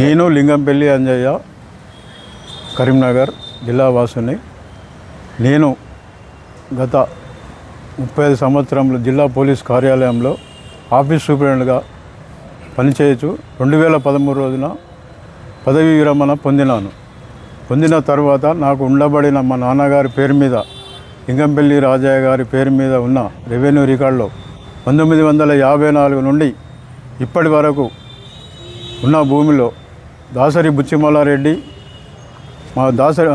నేను లింగంపల్లి అంజయ్య కరీంనగర్ జిల్లా వాసుని. నేను గత ముప్పై ఐదు సంవత్సరంలో జిల్లా పోలీస్ కార్యాలయంలో ఆఫీస్ సూపరింటెండెంట్గా పనిచేయచ్చు రెండు వేల పదమూడు రోజున పదవీ విరమణ పొందినాను. పొందిన తర్వాత నాకు ఉండబడిన మా నాన్నగారి పేరు మీద లింగంపల్లి రాజయ్య గారి పేరు మీద ఉన్న రెవెన్యూ రికార్డులో పంతొమ్మిది వందల యాభై నాలుగు నుండి ఇప్పటి వరకు ఉన్న భూమిలో దాసరి బుచ్చిమల్లారెడ్డి మా దాసరి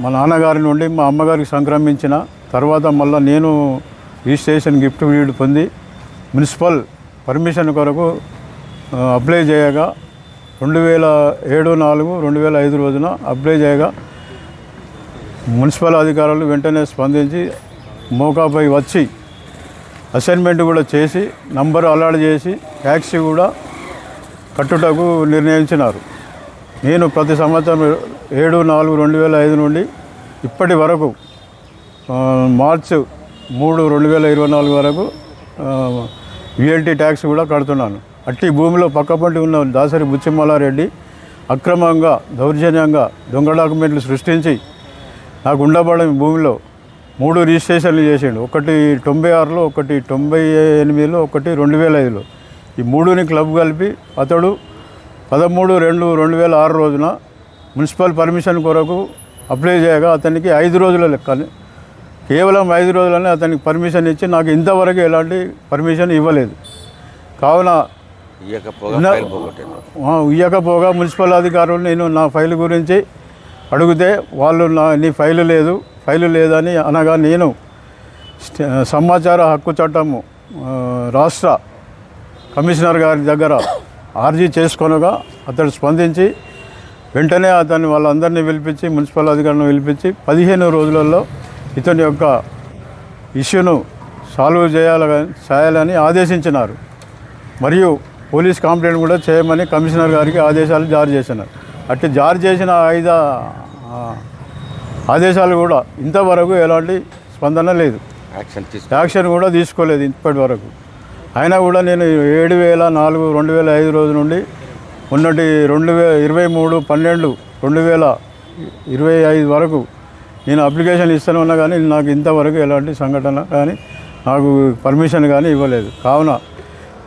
మా నాన్నగారి నుండి మా అమ్మగారికి సంక్రమించిన తర్వాత మళ్ళీ నేను రిజిస్ట్రేషన్ గిఫ్ట్ వీడు పొంది మున్సిపల్ పర్మిషన్ కొరకు అప్లై చేయగా రెండు వేల ఏడు నాలుగు రెండు వేల ఐదు రోజున అప్లై చేయగా మున్సిపల్ అధికారులు వెంటనే స్పందించి మోకాపై వచ్చి అసైన్మెంట్ కూడా చేసి నంబర్ అలాట్ చేసి ట్యాక్సీ కూడా కట్టుటకు నిర్ణయించినారు. నేను ప్రతి సంవత్సరం ఏడు నాలుగు రెండు వేల ఐదు నుండి ఇప్పటి వరకు మార్చ్ మూడు రెండు వేల ఇరవై నాలుగు వరకు విఎల్టీ ట్యాక్స్ కూడా కడుతున్నాను. అట్టి భూమిలో పక్కపంటి ఉన్న దాసరి బుచ్చిమల్లారెడ్డి అక్రమంగా దౌర్జన్యంగా దొంగ డాక్యుమెంట్లు సృష్టించి నాకు ఉండబడని భూమిలో మూడు రిజిస్ట్రేషన్లు చేసిండు. ఒకటి తొంభై ఆరులో ఒకటి తొంభై ఎనిమిదిలో ఒకటి రెండు వేల ఐదులో. ఈ మూడుని క్లబ్ కలిపి అతడు పదమూడు రెండు రెండు వేల ఆరు రోజున మున్సిపల్ పర్మిషన్ కొరకు అప్లై చేయగా అతనికి ఐదు రోజుల లెక్క కేవలం ఐదు రోజులనే అతనికి పర్మిషన్ ఇచ్చి నాకు ఇంతవరకు ఎలాంటి పర్మిషన్ ఇవ్వలేదు. కావున ఇయ్యకపోగా మున్సిపల్ అధికారులు నేను నా ఫైల్ గురించి అడిగితే వాళ్ళు నా నీ ఫైలు లేదు ఫైలు లేదని అనగా నేను సమాచార హక్కు చట్టము రాష్ట్ర కమిషనర్ గారి దగ్గర ఆర్జీ చేసుకొనగా అతడు స్పందించి వెంటనే అతన్ని వాళ్ళందరినీ పిలిపించి మున్సిపల్ అధికారులను పిలిపించి పదిహేను రోజులలో ఇతని యొక్క ఇష్యూను సాల్వ్ చేయాల చేయాలని ఆదేశించినారు. మరియు పోలీస్ కంప్లైంట్ కూడా చేయమని కమిషనర్ గారికి ఆదేశాలు జారీ చేసినారు. అట్టి జారీ చేసిన ఐదు ఆదేశాలు కూడా ఇంతవరకు ఎలాంటి స్పందన లేదు. యాక్షన్ యాక్షన్ కూడా తీసుకోలేదు ఇప్పటి వరకు. అయినా కూడా నేను ఏడు వేల నాలుగు రెండు వేల ఐదు రోజు నుండి మొన్నటి రెండు వే ఇరవై మూడు పన్నెండు రెండు వేల ఇరవై ఐదు వరకు నేను అప్లికేషన్ ఇస్తూనే ఉన్నా కానీ నాకు ఇంతవరకు ఎలాంటి సంఘటన కానీ నాకు పర్మిషన్ కానీ ఇవ్వలేదు. కావున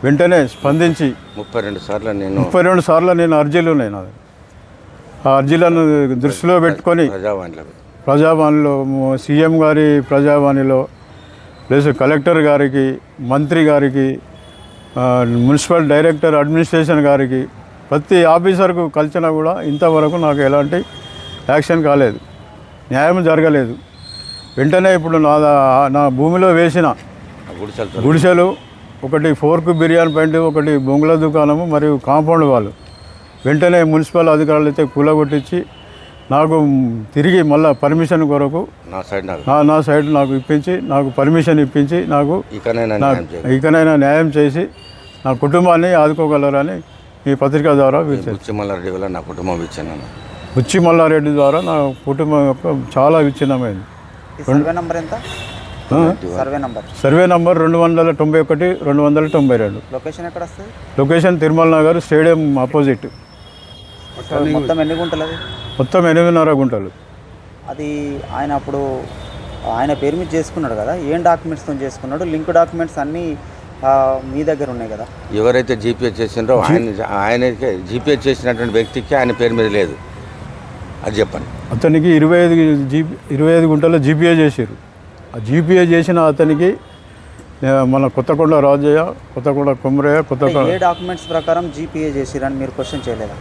వెంటనే స్పందించి ముప్పై రెండు సార్లు నేను ముప్పై రెండు సార్లు నేను అర్జీలు ఉన్నాయి నాది. ఆ అర్జీలను దృష్టిలో పెట్టుకొని ప్రజావాణిలో సీఎం గారి ప్రజావాణిలో ప్లస్ కలెక్టర్ గారికి మంత్రి గారికి మున్సిపల్ డైరెక్టర్ అడ్మినిస్ట్రేషన్ గారికి ప్రతి ఆఫీసర్కు కలిసినా కూడా ఇంతవరకు నాకు ఎలాంటి యాక్షన్ కాలేదు. న్యాయం జరగలేదు. వెంటనే ఇప్పుడు నా నా భూమిలో వేసిన గుడిసెలు ఒకటి ఫోర్క్ బిర్యానీ పాయింట్ ఒకటి బొంగుల దుకాణము మరియు కాంపౌండ్ వాళ్ళు వెంటనే మున్సిపల్ అధికారులు అయితే కూలగొట్టించి నాకు తిరిగి మళ్ళీ పర్మిషన్ కొరకు నా సైడ్ నాకు. నా నా సైడ్ నాకు ఇప్పించి నాకు పర్మిషన్ ఇప్పించి నాకు ఇకనైనా న్యాయం చేయాలి ఇకనైనా న్యాయం చేసి నా కుటుంబాన్ని ఆదుకోగలరని ఈ పత్రిక ద్వారా బుచ్చిమల్లారెడ్డి వల్ల నా కుటుంబం ఇచ్చాను బుచ్చి మల్లారెడ్డి ద్వారా నా కుటుంబం యొక్క చాలా విచ్ఛిన్నమైంది. సర్వే నంబర్ ఎంత? ఆ? Survey number. సర్వే నంబర్ రెండు వందల తొంభై ఒకటి రెండు వందల తొంభై రెండు. లొకేషన్ ఎక్కడ వస్తుంది? Location Tirumala Nagar stadium opposite. మొత్తం ఎన్ని గుంటలు అది? మొత్తం ఎనిమిదిన్నర గుంటలు. అది ఆయన అప్పుడు ఆయన పేరు మీద చేసుకున్నాడు కదా? ఏం డాక్యుమెంట్స్తో చేసుకున్నాడు? లింక్ డాక్యుమెంట్స్ అన్నీ ఆ, మీ దగ్గర ఉన్నాయి కదా? ఎవరైతే జీపీఏ చేసిండ్రో ఆయన ఆయనకే జీపీఏ చేసినటువంటి వ్యక్తికి ఆయన పేరు మీద లేదు. అది చెప్పండి. అతనికి ఇరవై ఐదు జీపీ ఇరవై ఐదు గుంటల జీపీఏ చేశారు ఆ జీపీఏ చేసిన అతనికి మన కొత్తకొండ రాజయ్య కొత్తకొండ కుమరయ్య కొత్తకొండ ఏ డాక్యుమెంట్స్ ప్రకారం జీపీఏ చేసిరని మీరు క్వశ్చన్ చేయలేదా?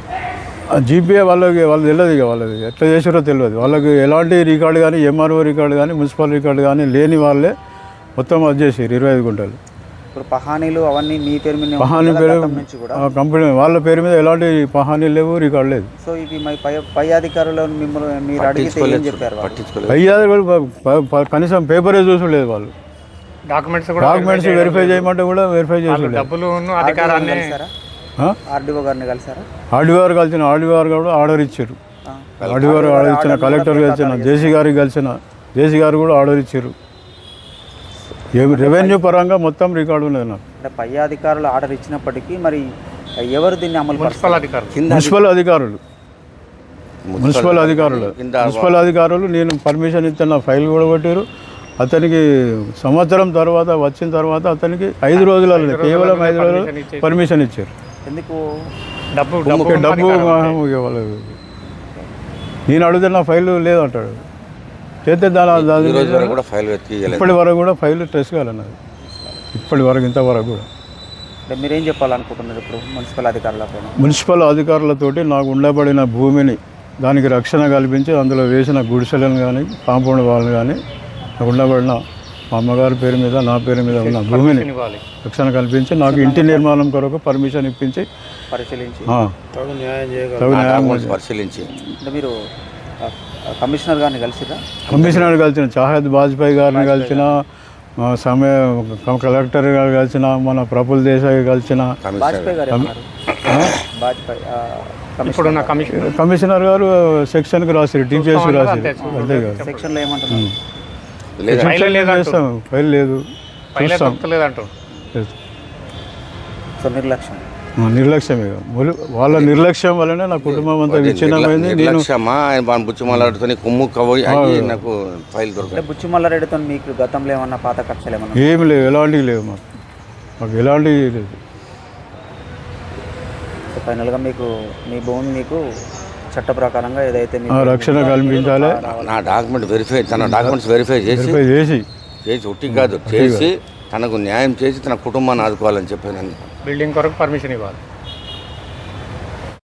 జీపీఏ వాళ్ళకి వాళ్ళు తెలియదు ఇక వాళ్ళది ఎట్లా చేసారో తెలియదు వాళ్ళకి ఎలాంటి రికార్డు కానీ ఎంఆర్ఓ రికార్డు కానీ మున్సిపల్ రికార్డు కానీ లేని వాళ్ళే మొత్తం అది చేసారు ఇరవై ఐదు గుంటలు. ఇప్పుడు పహానీలు అవన్నీ మీ పేరు మీద పహానీ పేరు కంపెనీ వాళ్ళ పేరు మీద ఎలాంటి పహానీ లేవు రికార్డు లేదు. సో ఇవి మీ పై పై అధికారులు మిమ్మల్ని మీరు అడిగితే ఏం చెప్పారు ప- ప- కనీసం పేపరే చూసలేదు వాళ్ళు. డాక్యుమెంట్స్ కూడా డాక్యుమెంట్స్ వెరిఫై చేయమంటే కూడా వెరిఫై చేసలేదు డబ్బులు అధికారాన్ని ఆర్డీఓ గారిని కలిసారా? ఆర్డీఆర్ కలిసిన ఆర్డీఆర్ కూడా ఆర్డర్ ఇచ్చారు. ఆ. ఆర్డీఆర్ ఆర్డర్ ఇచ్చిన కలెక్టర్ కలిసిన జేసీ గారికి కలిసిన జేసీ గారు కూడా ఆర్డర్ ఇచ్చారు. ఏ రెవెన్యూ పరంగా మొత్తం రికార్డు ఉన్నది నాకు. అంటే పై అధికారులు ఆర్డర్ ఇచ్చినప్పటికీ మరి ఎవరు దీన్ని అమలు మున్సిపల్ అధికారులు. మున్సిపల్ అధికారులు. మున్సిపల్ అధికారులు. మున్సిపల్ అధికారులు నేను పర్మిషన్ ఇస్తే నా ఫైల్ కూడా కొట్టారు అతనికి సంవత్సరం తర్వాత వచ్చిన తర్వాత అతనికి ఐదు రోజులలో కేవలం ఐదు రోజులు. పర్మిషన్ ఇచ్చారు. ఎందుకు? డబ్బు డబ్బు డబ్బు వాళ్ళు- నేను అడిగితే నా ఫైల్ లేదంటాడు. చేస్తే దాని దాని ఈ రోజు వరకు కూడా ఫైల్ వెతికి ఇప్పటి వరకు కూడా ఫైల్ టెస్ట్ కాలన్నది ఇప్పటి వరకు ఇంతవరకు కూడా. అంటే మీరేం చెప్పాలనుకుంటున్నారు ఇప్పుడు మున్సిపల్ అధికారుల పైన? మున్సిపల్ అధికారులతోటి నాకు ఉండబడిన భూమిని దానికి రక్షణ కల్పించి అందులో వేసిన గుడిసెలను కానీ కాంపౌండ్ వాళ్ళని కానీ నాకు ఉండబడిన మా అమ్మగారి పేరు మీద నా పేరు మీద ఉన్న భూమిని రక్షణ కల్పించి నాకు ఇంటి నిర్మాణం కొరకు పర్మిషన్ ఇప్పించి పరిశీలించి. ఆ, తగు న్యాయం పరిశీలించి. అంటే మీరు కమిషనర్ గారిని కలిసిరా? కమిషనర్ కలిసిన చాహద్ వాజ్పేయి గారిని కలిసిన సమయ కలెక్టర్ గారు కలిసిన మన ప్రఫుల్ దేశాయ్ కలిసిన. కమిషనర్ గారు సెక్షన్కి రాసిరు టీపీఎస్కి రాసిరు అంతే. కాదు. సెక్షన్లో ఏమంటున్నారు? లేదా ఫైల్ లేదు. నిర్లక్ష్యం. ఆ, నిర్లక్ష్యమే వాళ్ళ నిర్లక్ష్యం వల్లనే నా కుటుంబం అంతా విచ్ఛిన్నమైంది. నేను నిర్లక్ష్యమా? ఆయన బాగా బుచ్చిమలాడుతూనే కుమ్ము కవ్వి అయ్యి నాకు ఫైల్ అంటే దొరకలేదు బుచ్చిమల్లారెడ్డితో మీకు గతంలో ఏమన్నా పాత కక్షలు ఏమన్నా ఏమి లేవు. ఎలాంటివి లేవు మాకు. మాకు ఎలాంటివి లేదు. ఫైనల్గా మీకు మీ భూమి మీకు చట్ట ప్రకారంగా ఏదైతే మీకు రక్షణ కల్పించాలి. నా డాక్యుమెంట్ వెరిఫై తన డాక్యుమెంట్స్ వెరిఫై చేసి వెరిఫై చేసి. చేసి ఒట్టి కాదు చేసి తనకు న్యాయం చేసి తన కుటుంబాన్ని ఆదుకోవాలని చెప్పి నేను బిల్డింగ్ కొరకు పర్మిషన్ ఇవ్వాలి.